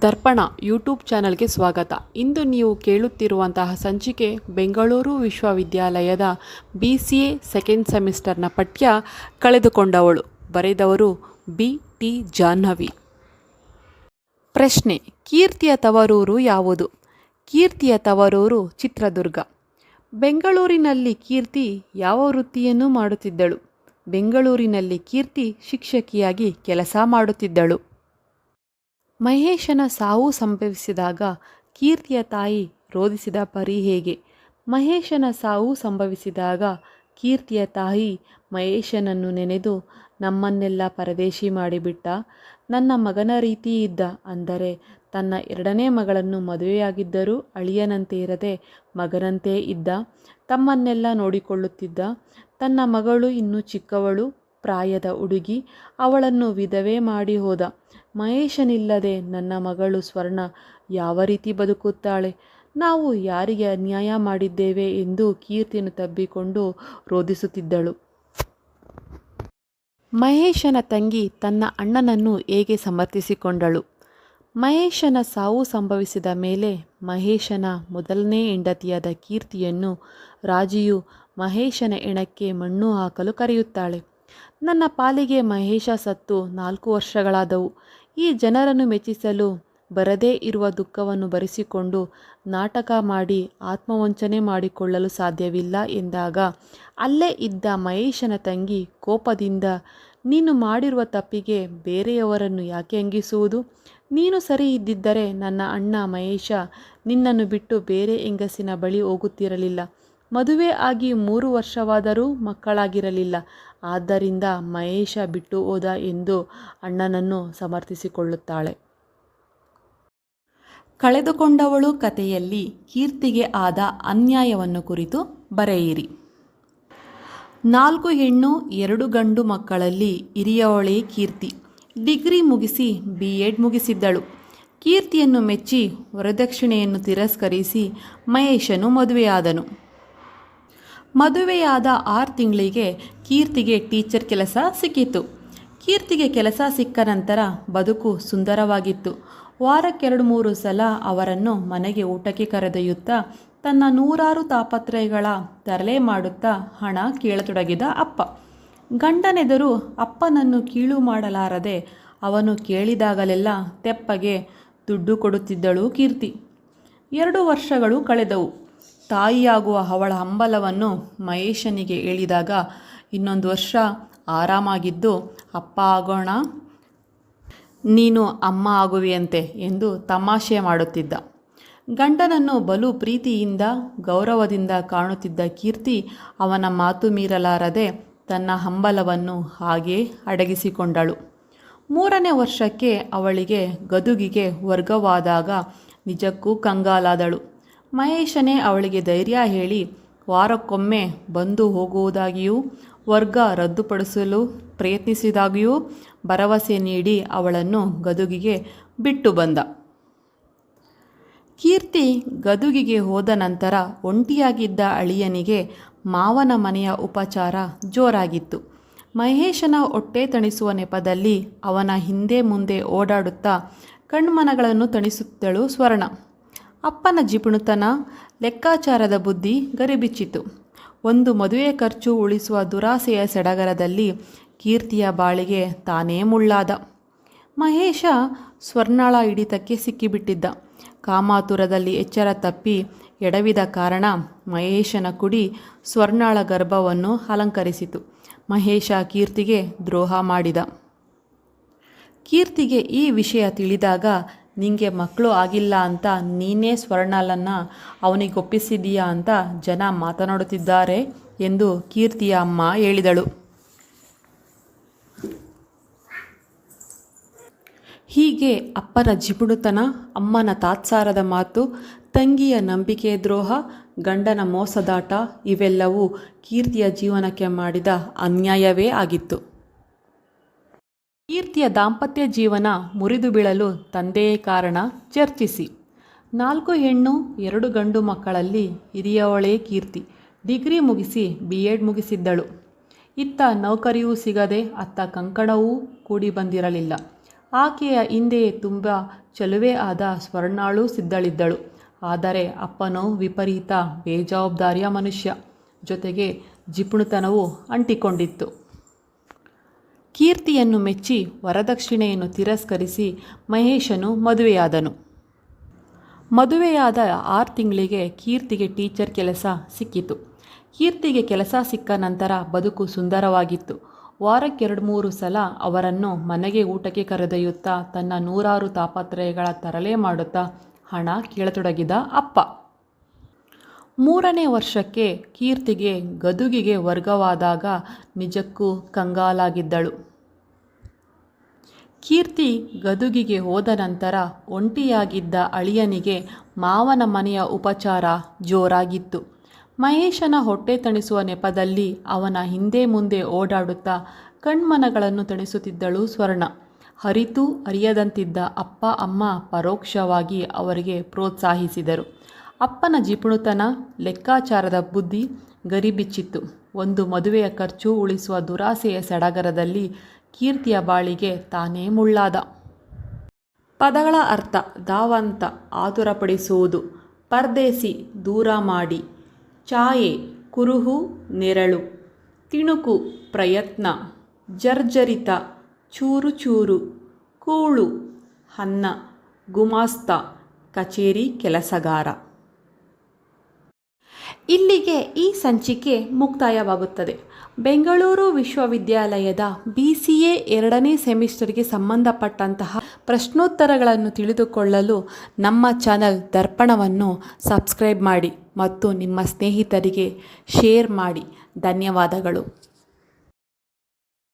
ದರ್ಪಣ YouTube ಚಾನಲ್ಗೆ ಸ್ವಾಗತ. ಇಂದು ನೀವು ಕೇಳುತ್ತಿರುವಂತಹ ಸಂಚಿಕೆ ಬೆಂಗಳೂರು ವಿಶ್ವವಿದ್ಯಾಲಯದ ಬಿ ಸಿ ಎ ಸೆಕೆಂಡ್ ಸೆಮಿಸ್ಟರ್ನ ಪಠ್ಯ ಕಳೆದುಕೊಂಡವಳು. ಬರೆದವರು ಬಿ. ಟಿ. ಜಾಹ್ನವಿ. ಪ್ರಶ್ನೆ, ಕೀರ್ತಿಯ ತವರೂರು ಯಾವುದು? ಕೀರ್ತಿಯ ತವರೂರು ಚಿತ್ರದುರ್ಗ. ಬೆಂಗಳೂರಿನಲ್ಲಿ ಕೀರ್ತಿ ಯಾವ ವೃತ್ತಿಯನ್ನು ಮಾಡುತ್ತಿದ್ದಳು. ಬೆಂಗಳೂರಿನಲ್ಲಿ ಕೀರ್ತಿ ಶಿಕ್ಷಕಿಯಾಗಿ ಕೆಲಸ ಮಾಡುತ್ತಿದ್ದಳು. ಮಹೇಶನ ಸಾವು ಸಂಭವಿಸಿದಾಗ ಕೀರ್ತಿಯ ತಾಯಿ ರೋಧಿಸಿದ ಪರಿ ಹೇಗೆ? ಮಹೇಶನ ಸಾವು ಸಂಭವಿಸಿದಾಗ ಕೀರ್ತಿಯ ತಾಯಿ ಮಹೇಶನನ್ನು ನೆನೆದು, ನಮ್ಮನ್ನೆಲ್ಲ ಪರದೇಶಿ ಮಾಡಿಬಿಟ್ಟ. ನನ್ನ ಮಗನ ರೀತಿ ಇದ್ದ. ಅಂದರೆ ತನ್ನ ಎರಡನೇ ಮಗಳನ್ನು ಮದುವೆಯಾಗಿದ್ದರೂ ಅಳಿಯನಂತೆ ಇರದೆ ಮಗನಂತೆ ಇದ್ದ. ತಮ್ಮನ್ನೆಲ್ಲ ನೋಡಿಕೊಳ್ಳುತ್ತಿದ್ದ. ತನ್ನ ಮಗಳು ಇನ್ನೂ ಚಿಕ್ಕವಳು. ಪ್ರಾಯದ ಹುಡುಗಿ ಅವಳನ್ನು ವಿಧವೆ ಮಾಡಿ ಹೋದ. ಮಹೇಶನಿಲ್ಲದೆ ನನ್ನ ಮಗಳು ಸ್ವರ್ಣ ಯಾವ ರೀತಿ ಬದುಕುತ್ತಾಳೆ? ನಾವು ಯಾರಿಗೆ ಅನ್ಯಾಯ ಮಾಡಿದ್ದೇವೆ ಎಂದು ಕೀರ್ತಿಯನ್ನು ತಬ್ಬಿಕೊಂಡು ರೋಧಿಸುತ್ತಿದ್ದಳು. ಮಹೇಶನ ತಂಗಿ ತನ್ನ ಅಣ್ಣನನ್ನು ಹೇಗೆ ಸಮರ್ಥಿಸಿಕೊಂಡಳು? ಮಹೇಶನ ಸಾವು ಸಂಭವಿಸಿದ ಮೇಲೆ ಮಹೇಶನ ಮೊದಲನೇ ಹೆಂಡತಿಯಾದ ಕೀರ್ತಿಯನ್ನು ರಾಜಿಯು ಮಹೇಶನ ಎಣಕ್ಕೆ ಮಣ್ಣು ಹಾಕಲು ಕರೆಯುತ್ತಾಳೆ. ನನ್ನ ಪಾಲಿಗೆ ಮಹೇಶ ಸತ್ತು ನಾಲ್ಕು ವರ್ಷಗಳಾದವು. ಈ ಜನರನ್ನು ಮೆಚ್ಚಿಸಲು ಬರದೇ ಇರುವ ದುಃಖವನ್ನು ಬರಿಸಿಕೊಂಡು ನಾಟಕ ಮಾಡಿ ಆತ್ಮವಂಚನೆ ಮಾಡಿಕೊಳ್ಳಲು ಸಾಧ್ಯವಿಲ್ಲ ಎಂದಾಗ, ಅಲ್ಲೇ ಇದ್ದ ಮಹೇಶನ ತಂಗಿ ಕೋಪದಿಂದ, ನೀನು ಮಾಡಿರುವ ತಪ್ಪಿಗೆ ಬೇರೆಯವರನ್ನು ಯಾಕೆ ಅಂಗಿಸುವುದು? ನೀನು ಸರಿ ಇದ್ದಿದ್ದರೆ ನನ್ನ ಅಣ್ಣ ಮಹೇಶ ನಿನ್ನನ್ನು ಬಿಟ್ಟು ಬೇರೆ ಹೆಂಗಸಿನ ಬಳಿ ಹೋಗುತ್ತಿರಲಿಲ್ಲ. ಮದುವೆ ಆಗಿ ಮೂರು ವರ್ಷವಾದರೂ ಮಕ್ಕಳಾಗಿರಲಿಲ್ಲ. ಆದ್ದರಿಂದ ಮಹೇಶ ಬಿಟ್ಟು ಹೋದ ಎಂದು ಅಣ್ಣನನ್ನು ಸಮರ್ಥಿಸಿಕೊಳ್ಳುತ್ತಾಳೆ. ಕಳೆದುಕೊಂಡವಳು ಕಥೆಯಲ್ಲಿ ಕೀರ್ತಿಗೆ ಆದ ಅನ್ಯಾಯವನ್ನು ಕುರಿತು ಬರೆಯಿರಿ. ನಾಲ್ಕು ಹೆಣ್ಣು, ಎರಡು ಗಂಡು ಮಕ್ಕಳಲ್ಲಿ ಹಿರಿಯವಳೇ ಕೀರ್ತಿ. ಡಿಗ್ರಿ ಮುಗಿಸಿ ಬಿ ಎಡ್ ಮುಗಿಸಿದ್ದಳು. ಕೀರ್ತಿಯನ್ನು ಮೆಚ್ಚಿ ವರದಕ್ಷಿಣೆಯನ್ನು ತಿರಸ್ಕರಿಸಿ ಮಹೇಶನು ಮದುವೆಯಾದನು. ಮದುವೆಯಾದ ಆರು ತಿಂಗಳಿಗೆ ಕೀರ್ತಿಗೆ ಟೀಚರ್ ಕೆಲಸ ಸಿಕ್ಕಿತು ಕೀರ್ತಿಗೆ ಕೆಲಸ ಸಿಕ್ಕ ನಂತರ ಬದುಕು ಸುಂದರವಾಗಿತ್ತು. ವಾರಕ್ಕೆರಡು ಮೂರು ಸಲ ಅವರನ್ನು ಮನೆಗೆ ಊಟಕ್ಕೆ ಕರೆದೊಯ್ಯುತ್ತಾ ತನ್ನ ನೂರಾರು ತಾಪತ್ರಯಗಳ ತರಲೆ ಮಾಡುತ್ತಾ ಹಣ ಕೇಳತೊಡಗಿದ ಅಪ್ಪ. ಗಂಡನೆದರು ಅಪ್ಪನನ್ನು ಕೀಳು ಮಾಡಲಾರದೆ ಅವನು ಕೇಳಿದಾಗಲೆಲ್ಲ ತೆಪ್ಪಗೆ ದುಡ್ಡು ಕೊಡುತ್ತಿದ್ದಳು ಕೀರ್ತಿ. ಎರಡು ವರ್ಷಗಳು ಕಳೆದವು. ತಾಯಿಯಾಗುವ ಅವಳ ಹಂಬಲವನ್ನು ಮಹೇಶನಿಗೆ ಹೇಳಿದಾಗ ಇನ್ನೊಂದು ವರ್ಷ ಆರಾಮಾಗಿದ್ದು, ಅಪ್ಪ ಆಗೋಣ, ನೀನು ಅಮ್ಮ ಆಗುವಿಯಂತೆ ಎಂದು ತಮಾಷೆ ಮಾಡುತ್ತಿದ್ದ. ಗಂಡನನ್ನು ಬಲು ಪ್ರೀತಿಯಿಂದ, ಗೌರವದಿಂದ ಕಾಣುತ್ತಿದ್ದ ಕೀರ್ತಿ ಅವನ ಮಾತು ಮೀರಲಾರದೆ ತನ್ನ ಹಂಬಲವನ್ನು ಹಾಗೇ ಅಡಗಿಸಿಕೊಂಡಳು. ಮೂರನೇ ವರ್ಷಕ್ಕೆ ಅವಳಿಗೆ ಗದುಗಿಗೆ ವರ್ಗವಾದಾಗ ನಿಜಕ್ಕೂ ಕಂಗಾಲಾದಳು. ಮಹೇಶನೇ ಅವಳಿಗೆ ಧೈರ್ಯ ಹೇಳಿ, ವಾರಕ್ಕೊಮ್ಮೆ ಬಂದು ಹೋಗುವುದಾಗಿಯೂ, ವರ್ಗ ರದ್ದುಪಡಿಸಲು ಪ್ರಯತ್ನಿಸಿದಾಗಿಯೂ ಭರವಸೆ ನೀಡಿ ಅವಳನ್ನು ಗದುಗಿಗೆ ಬಿಟ್ಟು ಬಂದ. ಕೀರ್ತಿ ಗದುಗಿಗೆ ಹೋದ ನಂತರ ಒಂಟಿಯಾಗಿದ್ದ ಅಳಿಯನಿಗೆ ಮಾವನ ಮನೆಯ ಉಪಚಾರ ಜೋರಾಗಿತ್ತು. ಮಹೇಶನ ಹೊಟ್ಟೆ ತಣಿಸುವ ನೆಪದಲ್ಲಿ ಅವನ ಹಿಂದೆ ಮುಂದೆ ಓಡಾಡುತ್ತಾ ಕಣ್ಮನಗಳನ್ನು ತಣಿಸುತ್ತಳು ಸ್ವರ್ಣ. ಅಪ್ಪನ ಜಿಪುಣುತನ ಲೆಕ್ಕಾಚಾರದ ಬುದ್ಧಿ ಗರಿಬಿಚ್ಚಿತು. ಒಂದು ಮದುವೆ ಖರ್ಚು ಉಳಿಸುವ ದುರಾಸೆಯ ಸಡಗರದಲ್ಲಿ ಕೀರ್ತಿಯ ಬಾಳಿಗೆ ತಾನೇ ಮುಳ್ಳಾದ. ಮಹೇಶ ಸ್ವರ್ಣಾಳ ಹಿಡಿತಕ್ಕೆ ಸಿಕ್ಕಿಬಿಟ್ಟಿದ್ದ. ಕಾಮಾತುರದಲ್ಲಿ ಎಚ್ಚರ ತಪ್ಪಿ ಎಡವಿದ ಕಾರಣ ಮಹೇಶನ ಕುಡಿ ಸ್ವರ್ಣಾಳ ಗರ್ಭವನ್ನು ಅಲಂಕರಿಸಿತು. ಮಹೇಶ ಕೀರ್ತಿಗೆ ದ್ರೋಹ ಮಾಡಿದ. ಕೀರ್ತಿಗೆ ಈ ವಿಷಯ ತಿಳಿದಾಗ ನಿಂಗೆ ಮಕ್ಕಳು ಆಗಿಲ್ಲ ಅಂತ ನೀನೇ ಸ್ವರ್ಣಾಲನ್ನು ಅವನಿಗೊಪ್ಪಿಸಿದೀಯಾ ಅಂತ ಜನ ಮಾತನಾಡುತ್ತಿದ್ದಾರೆ ಎಂದು ಕೀರ್ತಿಯ ಅಮ್ಮ ಹೇಳಿದಳು. ಹೀಗೆ ಅಪ್ಪನ ಜಿಪುಣುತನ ಅಮ್ಮನ ತಾತ್ಸಾರದ ಮಾತು, ತಂಗಿಯ ನಂಬಿಕೆ ದ್ರೋಹ, ಗಂಡನ ಮೋಸದಾಟ ಇವೆಲ್ಲವೂ ಕೀರ್ತಿಯ ಜೀವನಕ್ಕೆ ಮಾಡಿದ ಅನ್ಯಾಯವೇ ಆಗಿತ್ತು. ಕೀರ್ತಿಯ ದಾಂಪತ್ಯ ಜೀವನ ಮುರಿದು ಬೀಳಲು ತಂದೆಯೇ ಕಾರಣ ಚರ್ಚಿಸಿ. ನಾಲ್ಕು ಹೆಣ್ಣು, ಎರಡು ಗಂಡು ಮಕ್ಕಳಲ್ಲಿ ಹಿರಿಯವಳೇ ಕೀರ್ತಿ. ಡಿಗ್ರಿ ಮುಗಿಸಿ ಬಿ ಎಡ್ ಮುಗಿಸಿದ್ದಳು. ಇತ್ತ ನೌಕರಿಯೂ ಸಿಗದೆ ಅತ್ತ ಕಂಕಣವೂ ಕೂಡಿ ಬಂದಿರಲಿಲ್ಲ. ಆಕೆಯ ಹಿಂದೆಯೇ ತುಂಬ ಚಲುವೆ ಆದ ಸ್ವರ್ಣಾಳು ಸಿದ್ಧಳಿದ್ದಳು. ಆದರೆ ಅಪ್ಪನೋ ವಿಪರೀತ ಬೇಜವಾಬ್ದಾರಿಯ ಮನುಷ್ಯ. ಜೊತೆಗೆ ಜಿಪುಣತನವೂ ಅಂಟಿಕೊಂಡಿತ್ತು. ಕೀರ್ತಿಯನ್ನು ಮೆಚ್ಚಿ ವರದಕ್ಷಿಣೆಯನ್ನು ತಿರಸ್ಕರಿಸಿ ಮಹೇಶನು ಮದುವೆಯಾದನು. ಮದುವೆಯಾದ ಆರು ತಿಂಗಳಿಗೆ ಕೀರ್ತಿಗೆ ಟೀಚರ್ ಕೆಲಸ ಸಿಕ್ಕಿತು. ಕೀರ್ತಿಗೆ ಕೆಲಸ ಸಿಕ್ಕ ನಂತರ ಬದುಕು ಸುಂದರವಾಗಿತ್ತು. ವಾರಕ್ಕೆರಡು ಮೂರು ಸಲ ಅವರನ್ನು ಮನೆಗೆ ಊಟಕ್ಕೆ ಕರೆದೊಯ್ಯುತ್ತಾ ತನ್ನ ನೂರಾರು ತಾಪತ್ರಯಗಳ ತರಲೆ ಮಾಡುತ್ತಾ ಹಣ ಕೇಳತೊಡಗಿದ ಅಪ್ಪ. ಮೂರನೇ ವರ್ಷಕ್ಕೆ ಕೀರ್ತಿಗೆ, ಗದುಗಿಗೆ ವರ್ಗವಾದಾಗ ನಿಜಕ್ಕೂ ಕಂಗಾಲಾಗಿದ್ದಳು. ಕೀರ್ತಿ ಗದುಗಿಗೆ ಹೋದ ನಂತರ ಒಂಟಿಯಾಗಿದ್ದ ಅಳಿಯನಿಗೆ ಮಾವನ ಮನೆಯ ಉಪಚಾರ ಜೋರಾಗಿತ್ತು. ಮಹೇಶನ ಹೊಟ್ಟೆ ತಣಿಸುವ ನೆಪದಲ್ಲಿ ಅವನ ಹಿಂದೆ ಮುಂದೆ ಓಡಾಡುತ್ತಾ ಕಣ್ಮನಗಳನ್ನು ತಣಿಸುತ್ತಿದ್ದಳು ಸ್ವರ್ಣ. ಹರಿತು ಅರಿಯದಂತಿದ್ದ ಅಪ್ಪ ಅಮ್ಮ ಪರೋಕ್ಷವಾಗಿ ಅವರಿಗೆ ಪ್ರೋತ್ಸಾಹಿಸಿದರು. ಅಪ್ಪನ ಜಿಪುಣುತನ ಲೆಕ್ಕಾಚಾರದ ಬುದ್ಧಿ ಗರಿಬಿಚ್ಚಿತ್ತು. ಒಂದು ಮದುವೆಯ ಖರ್ಚು ಉಳಿಸುವ ದುರಾಸೆಯ ಸಡಗರದಲ್ಲಿ ಕೀರ್ತಿಯ ಬಾಳಿಗೆ ತಾನೇ ಮುಳ್ಳಾದ. ಪದಗಳ ಅರ್ಥ ಧಾವಂತ, ಆತುರಪಡಿಸುವುದು, ಪರ್ದೇಸಿ, ದೂರ ಮಾಡಿ. ಛಾಯೆ, ಕುರುಹು, ನೆರಳು. ತಿಣುಕು, ಪ್ರಯತ್ನ. ಜರ್ಜರಿತ, ಚೂರು ಚೂರು. ಕೂಳು, ಹನ್ನ. ಗುಮಾಸ್ತ, ಕಚೇರಿ ಕೆಲಸಗಾರ. ಇಲ್ಲಿಗೆ ಈ ಸಂಚಿಕೆ ಮುಕ್ತಾಯವಾಗುತ್ತದೆ. ಬೆಂಗಳೂರು ವಿಶ್ವವಿದ್ಯಾಲಯದ ಬಿ ಸಿ ಎ ಎರಡನೇ ಸೆಮಿಸ್ಟರ್ಗೆ ಸಂಬಂಧಪಟ್ಟಂತಹ ಪ್ರಶ್ನೋತ್ತರಗಳನ್ನು ತಿಳಿದುಕೊಳ್ಳಲು ನಮ್ಮ ಚಾನಲ್ ದರ್ಪಣವನ್ನು ಸಬ್ಸ್ಕ್ರೈಬ್ ಮಾಡಿ ಮತ್ತು ನಿಮ್ಮ ಸ್ನೇಹಿತರಿಗೆ ಶೇರ್ ಮಾಡಿ. ಧನ್ಯವಾದಗಳು.